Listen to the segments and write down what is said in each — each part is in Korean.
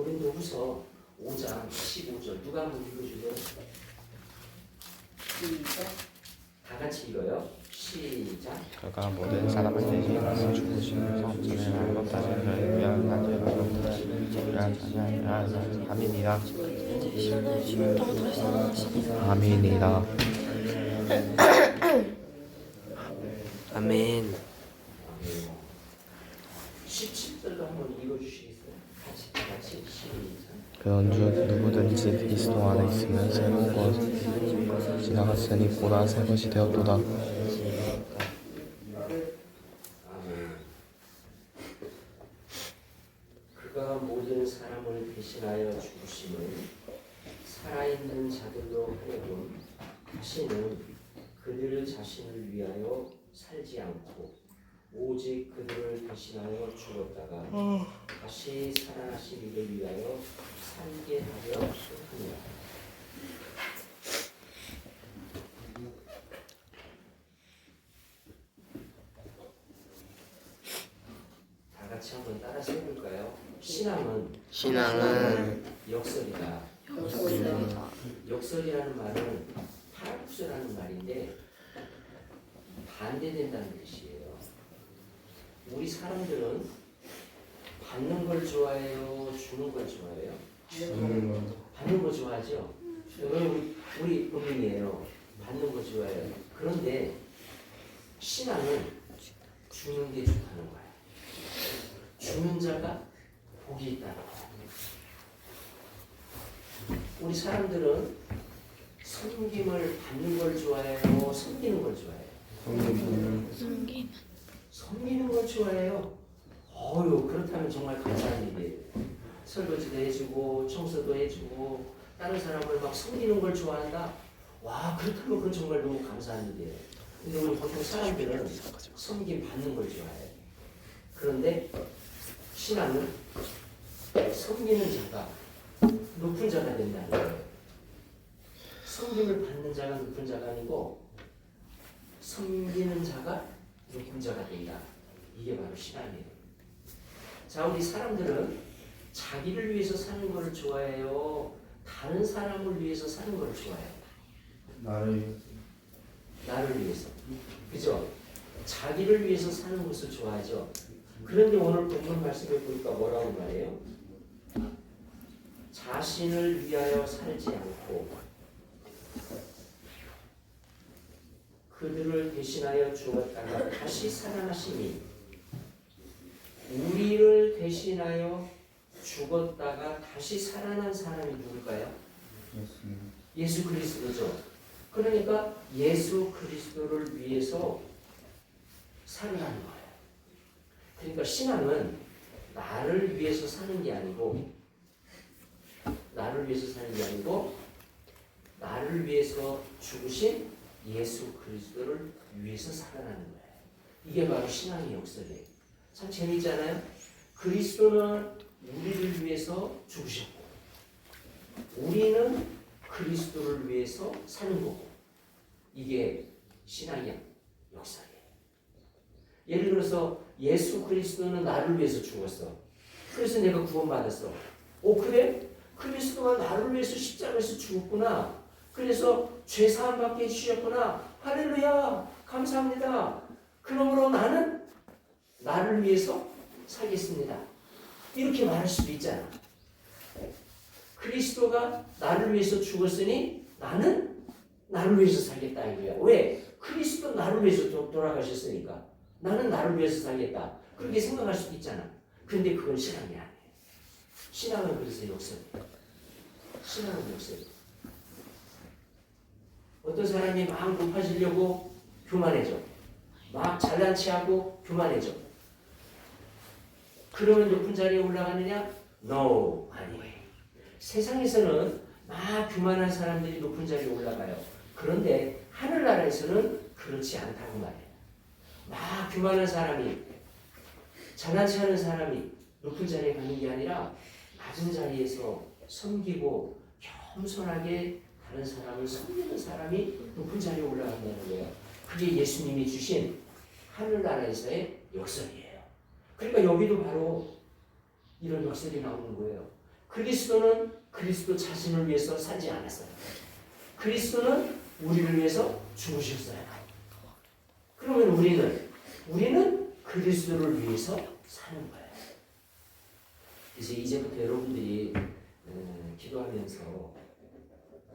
고린도 후서 5장 15절 누가 한번 읽어주세요? 다 같이 읽어요. 시작. 그가 모든 사람을 대신하여 죽으시면서 전에 알고 다른 자를 위한 자를 위한 자를 아멘이다 아멘이다 아멘. 17절도 한번 읽어주시겠어요? 그런즉 누구든지 그리스도 안에 있으면 새로운 것 지나갔으니 보라 새 것이 되었도다. 그가 모든 사람을 대신하여 죽으심을 살아있는 자들로 하여금 다시는 그들 자신을 위하여 살지 않고 오직 그들을 대신하여 죽었다가 다시 살아나신 이를 위하여 살게 하려 하니라. 다 같이 한번 따라서 해볼까요? 신앙은 신앙은 역설이다. 역설이다. 역설이라는 말은 파락수라는 말인데 반대된다는 뜻이에요. 우리 사람들은 받는 걸 좋아해요, 주는 걸 좋아해요? 받는 거 좋아하죠. 우리 우리 국민이에요. 받는 거 좋아해요. 그런데 신앙은 주는 게 좋다는 거야. 주는 자가 복이 있다는 거야. 우리 사람들은 섬김을 받는 걸 좋아해요, 섬기는 걸 좋아해요. 섬김. 섬기는 걸 좋아해요. 어유 그렇다면 정말 감사한 일이에요. 설거지도 해주고 청소도 해주고 다른 사람을 막 섬기는 걸 좋아한다. 와 그렇다면 그건 정말 너무 감사한 일이에요. 근데 우리 보통 사람들은 섬김 받는 걸 좋아해요. 그런데 신앙은 섬기는 자가 높은 자가 된다는 거예요. 섬김을 받는 자가 높은 자가 아니고 섬기는 자가 된다. 이게 바로 신앙이에요. 자, 우리 사람들은 자기를 위해서 사는 것을 좋아해요. 다른 사람을 위해서 사는 것을 좋아해요. 나를 나를 위해서. 그죠? 자기를 위해서 사는 것을 좋아하죠. 그런데 오늘 본문 말씀을 보니까 뭐라고 말해요? 자신을 위하여 살지 않고 그들을 대신하여 죽었다가 다시 살아나시니 우리를 대신하여 죽었다가 다시 살아난 사람이 누굴까요? 예수 그리스도죠. 그러니까 예수 그리스도를 위해서 살아가는 거예요. 그러니까 신앙은 나를 위해서 사는 게 아니고 나를 위해서 사는 게 아니고 나를 위해서 죽으신 예수 그리스도를 위해서 살아가는 거예요. 이게 바로 신앙의 역설이에요. 참 재미있잖아요. 그리스도는 우리를 위해서 죽으셨고 우리는 그리스도를 위해서 사는 거고 이게 신앙의 역사예요. 예를 들어서 예수 그리스도는 나를 위해서 죽었어. 그래서 내가 구원받았어. 오 그래? 그리스도가 나를 위해서 십자가에서 죽었구나. 그래서 죄 사함 받게 해주셨구나. 할렐루야. 감사합니다. 그러므로 나는 나를 위해서 살겠습니다. 이렇게 말할 수도 있잖아. 그리스도가 나를 위해서 죽었으니 나는 나를 위해서 살겠다 이거야. 왜? 그리스도 나를 위해서 도- 돌아가셨으니까. 나는 나를 위해서 살겠다. 그렇게 생각할 수도 있잖아. 근데 그건 신앙이 아니에요. 신앙은 그래서 역설이에요. 신앙은 역설이에요. 어떤 사람이 막 높아지려고 교만해져. 막 잘난 체하고 교만해져. 그러면 높은 자리에 올라가느냐? No, 아니에요. 세상에서는 막 교만한 사람들이 높은 자리에 올라가요. 그런데 하늘나라에서는 그렇지 않다고 말해요. 막 교만한 사람이 잘난치 하는 사람이 높은 자리에 가는 게 아니라 낮은 자리에서 섬기고 겸손하게 다른 사람을 섬기는 사람이 높은 자리에 올라간다는 거예요. 그게 예수님이 주신 하늘나라에서의 역설이에요. 그러니까 여기도 바로 이런 역설이 나오는 거예요. 그리스도는 그리스도 자신을 위해서 살지 않았어요. 그리스도는 우리를 위해서 죽으셨어요. 그러면 우리는 우리는 그리스도를 위해서 사는 거예요. 그래서 이제부터 여러분들이 음, 기도하면서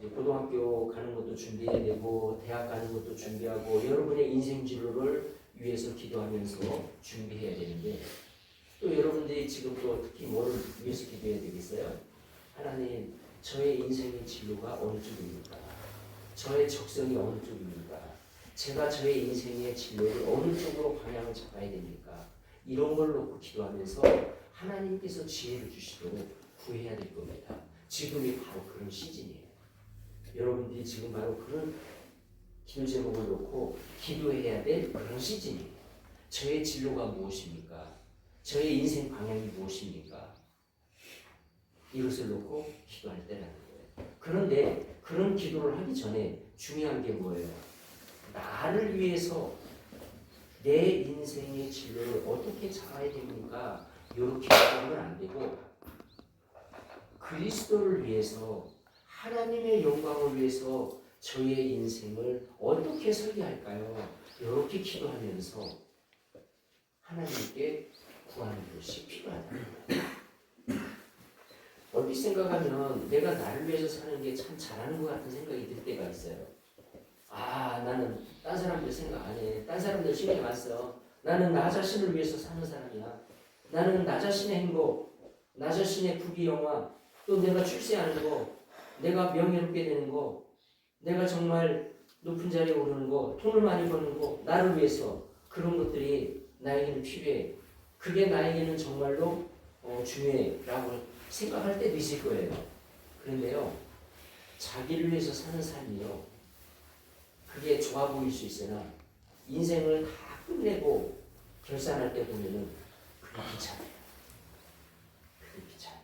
고등학교 가는 것도 준비해야 되고 대학 가는 것도 준비하고 여러분의 인생 진로를 위해서 기도하면서 준비해야 되는데 또 여러분들이 지금 또 특히 뭐를 위해서 기도해야 되겠어요? 하나님 저의 인생의 진로가 어느 쪽입니까? 저의 적성이 어느 쪽입니까? 제가 저의 인생의 진로를 어느 쪽으로 방향을 잡아야 됩니까? 이런 걸 놓고 기도하면서 하나님께서 지혜를 주시도록 구해야 될 겁니다. 지금이 바로 그런 시즌이에요. 여러분들이 지금 바로 그런 기도 제목을 놓고 기도해야 될 그런 시즌이에요. 저의 진로가 무엇입니까? 저의 인생 방향이 무엇입니까? 이것을 놓고 기도할 때라는 거예요. 그런데 그런 기도를 하기 전에 중요한 게 뭐예요? 나를 위해서 내 인생의 진로를 어떻게 잡아야 됩니까? 이렇게 기도하면 안 되고 그리스도를 위해서 하나님의 영광을 위해서 저의 인생을 어떻게 설계할까요? 이렇게 기도하면서 하나님께 구하는 것이 필요하다는 거예요. 얼핏 생각하면 내가 나를 위해서 사는 게 참 잘하는 것 같은 생각이 들 때가 있어요. 아, 나는 딴 사람들 생각 안 해. 딴 사람들 신경 안 써. 나는 나 자신을 위해서 사는 사람이야. 나는 나 자신의 행복, 나 자신의 부귀영화, 또 내가 출세하는 거, 내가 명예롭게 되는 거, 내가 정말 높은 자리에 오르는 거, 돈을 많이 버는 거, 나를 위해서 그런 것들이 나에게는 필요해. 그게 나에게는 정말로 어, 중요해라고 생각할 때도 있을 거예요. 그런데요, 자기를 위해서 사는 삶이요, 그게 좋아 보일 수 있으나 인생을 다 끝내고 결산할 때 보면은 그게 귀찮아요. 그게 귀찮아요.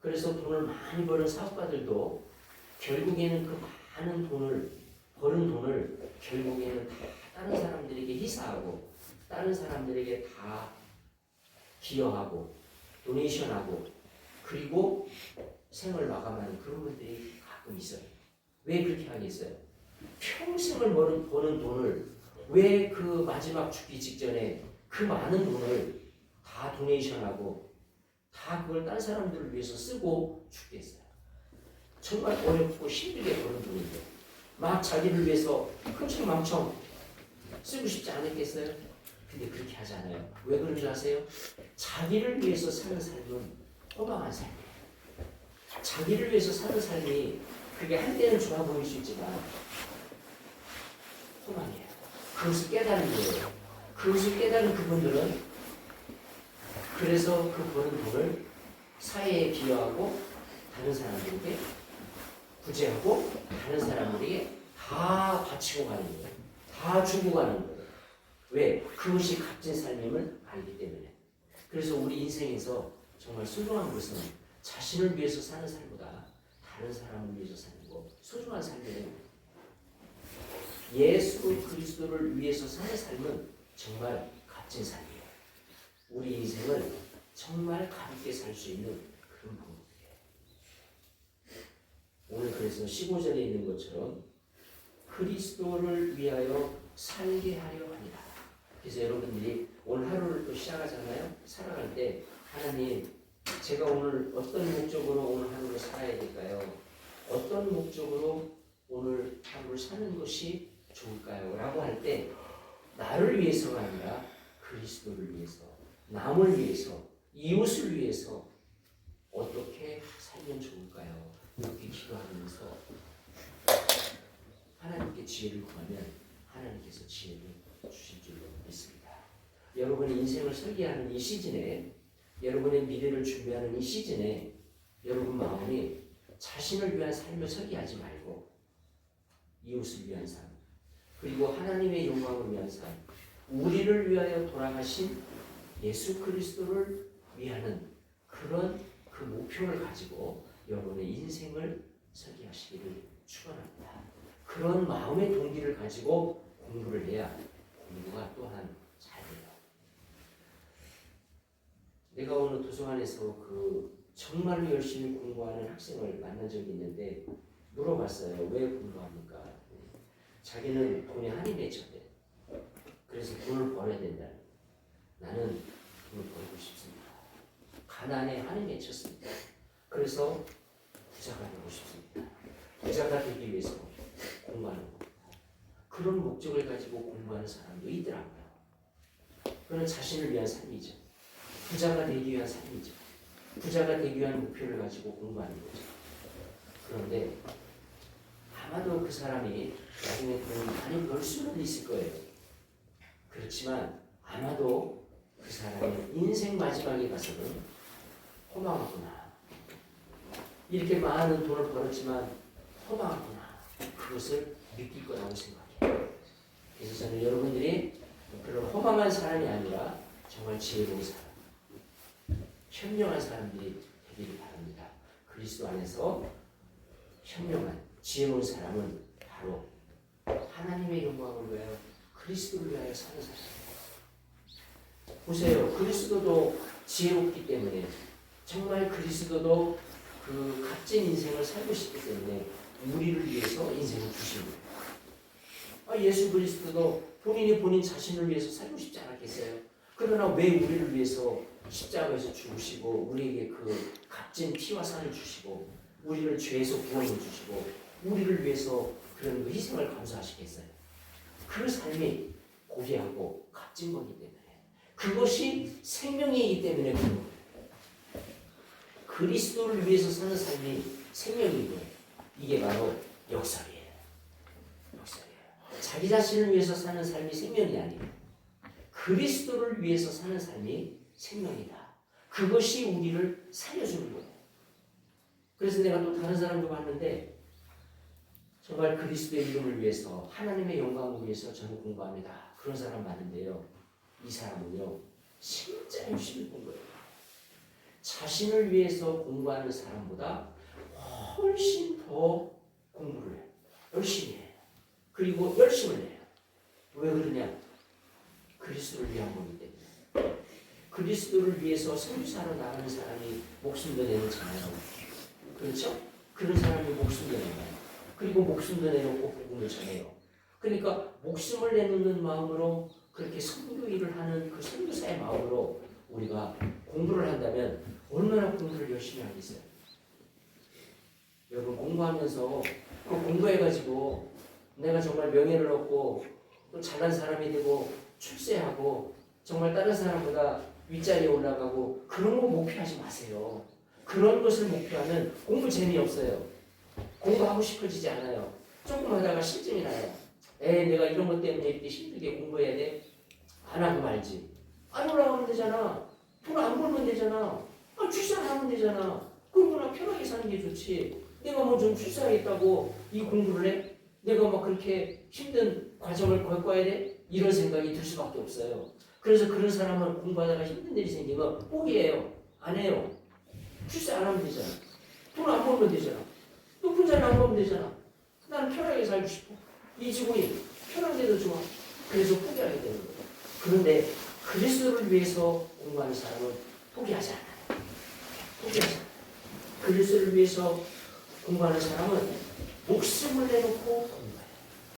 그래서 돈을 많이 버는 사업가들도 결국에는 그 많은 돈을 버는 돈을 결국에는 다 다른 사람들에게 희사하고 다른 사람들에게 다 기여하고 도네이션하고 그리고 생을 마감하는 그런 분들이 가끔 있어요. 왜 그렇게 하겠어요? 평생을 버는, 버는 돈을 왜 그 마지막 죽기 직전에 그 많은 돈을 다 도네이션하고 다 그걸 딴 사람들을 위해서 쓰고 죽겠어요. 정말 어렵고 힘들게 버는 돈인데 막 자기를 위해서 흥청망청 쓰고 싶지 않았겠어요? 근데 그렇게 하지 않아요. 왜 그런 줄 아세요? 자기를 위해서 사는 삶은 허망한 삶이에요. 자기를 위해서 사는 삶이 그게 한때는 좋아 보일 수 있지만 허망해요. 그것을 깨달은 거예요. 그것을 깨달은 그분들은 그래서 그 버는 돈을 사회에 기여하고 다른 사람들에게 구제하고 다른 사람들에게 다 바치고 가는 거예요. 다 주고 가는 거예요. 왜? 그것이 값진 삶임을 알기 때문에. 그래서 우리 인생에서 정말 소중한 것은 자신을 위해서 사는 삶보다 다른 사람을 위해서 사는 거 소중한 삶이에요. 예수 그리스도를 위해서 사는 삶은 정말 값진 삶이에요. 우리 인생을 정말 가볍게 살 수 있는 그런 방법이에요. 오늘 그래서 15절에 있는 것처럼 그리스도를 위하여 살게 하려 합니다. 그래서 여러분들이 오늘 하루를 또 시작하잖아요. 살아갈 때 하나님 제가 오늘 어떤 목적으로 오늘 하루를 살아야 될까요? 어떤 목적으로 오늘 하루를 사는 것이 좋을까요? 라고 할 때 나를 위해서가 아니라 그리스도를 위해서 남을 위해서 이웃을 위해서 어떻게 살면 좋을까요? 이렇게 기도하면서 하나님께 지혜를 구하면 하나님께서 지혜를 주실 줄로 믿습니다. 여러분의 인생을 설계하는 이 시즌에 여러분의 미래를 준비하는 이 시즌에 여러분 마음이 자신을 위한 삶을 설계하지 말고 이웃을 위한 삶 그리고 하나님의 영광을 위한 삶 우리를 위하여 돌아가신 예수 그리스도를 위하는 그런 그 목표를 가지고 여러분의 인생을 설계하시기를 축원합니다. 그런 마음의 동기를 가지고 공부를 해야 공부가 또한 잘 돼요. 내가 오늘 도서관에서 그 정말로 열심히 공부하는 학생을 만난 적이 있는데 물어봤어요. 왜 공부합니까? 자기는 돈에 한이 맺혔대. 그래서 돈을 벌어야 된다. 나는 돈을 벌고 싶습니다. 가난에 한이 맺혔습니다. 그래서 부자가 되고 싶습니다. 부자가 되기 위해서 공부하는 겁니다. 그런 목적을 가지고 공부하는 사람도 있더라고요. 그는 자신을 위한 삶이죠. 부자가 되기 위한 삶이죠. 부자가 되기 위한 목표를 가지고 공부하는 거죠. 그런데 아마도 그 사람이 나중에 돈을 많이 벌 수는 있을 거예요. 그렇지만 아마도 그 사람의 인생 마지막에 가서는 허망하구나. 이렇게 많은 돈을 벌었지만 허망하구나. 그것을 느낄 거라고 생각해요. 그래서 저는 여러분들이 그런 허망한 사람이 아니라 정말 지혜로운 사람, 현명한 사람들이 되기를 바랍니다. 그리스도 안에서 현명한 지혜로운 사람은 바로 하나님의 영광을 위하여 그리스도를 위하여 사는 사람입니다. 보세요. 그리스도도 지혜롭기 때문에 정말 그리스도도 그 값진 인생을 살고 싶기 때문에 우리를 위해서 인생을 주신 거예요. 아, 예수 그리스도도 본인이 본인 자신을 위해서 살고 싶지 않았겠어요? 그러나 왜 우리를 위해서 십자가에서 죽으시고 우리에게 그 값진 피와 살을 주시고 우리를 죄에서 구원해 주시고 우리를 위해서 그런 그 희생을 감수하시겠어요? 그 삶이 고귀하고 값진 거기 때문에 그것이 생명이기 때문에 그런 거예요. 그리스도를 위해서 사는 삶이 거예요. 이게 바로 역설이에요. 역설이에요. 자기 자신을 위해서 사는 삶이 생명이 아니에요. 그리스도를 위해서 사는 삶이 생명이다. 그것이 우리를 살려주는 거예요. 그래서 내가 또 다른 사람도 봤는데 정말 그리스도의 이름을 위해서 하나님의 영광을 위해서 저는 공부합니다. 그런 사람 많은데요. 이 사람은요 진짜 열심히 공부해요. 자신을 위해서 공부하는 사람보다 훨씬 더 공부를 해요. 열심히 해요. 그리고 열심을 내요. 왜 그러냐? 그리스도를 위한 거기 때문에. 그리스도를 위해서 선교사로 나가는 사람이 목숨도 내놓잖아요. 그렇죠? 그런 사람이 목숨도 내놔요. 그리고 목숨도 내놓고 복음을 전해요. 그러니까 목숨을 내놓는 마음으로 그렇게 선교 일을 하는 그 선교사의 마음으로 우리가 공부를 한다면 얼마나 공부를 열심히 하겠어요. 여러분 공부하면서 그 공부해가지고 내가 정말 명예를 얻고 또 잘난 사람이 되고 출세하고 정말 다른 사람보다 윗자리에 올라가고 그런 거 목표하지 마세요. 그런 것을 목표하면 공부 재미없어요. 공부하고 싶어지지 않아요. 조금 하다가 실증이 나요. 에이 내가 이런 것 때문에 이렇게 힘들게 공부해야 돼? 안 하고 말지. 안 올라가면 되잖아. 돈안 벌면 되잖아. 아, 출산 하면 되잖아. 그러구나 편하게 사는 게 좋지. 내가 뭐 좀 출세하겠다고 이 공부를 해? 내가 막 그렇게 힘든 과정을 겪어야 돼? 이런 생각이 들 수밖에 없어요. 그래서 그런 사람은 공부하다가 힘든 일이 생기면 포기해요. 안 해요. 출세 안 하면 되잖아. 돈 안 벌면 되잖아. 높은 자리 안 벌면 되잖아. 나는 편하게 살고 싶어. 이 지구이 편한 게더 좋아. 그래서 포기하게 되는 거예요. 그런데 그리스도를 위해서 공부하는 사람은 포기하지 않아요. 포기하지 않아요. 그리스도를 위해서 공부하는 사람은 목숨을 내놓고 공부해요.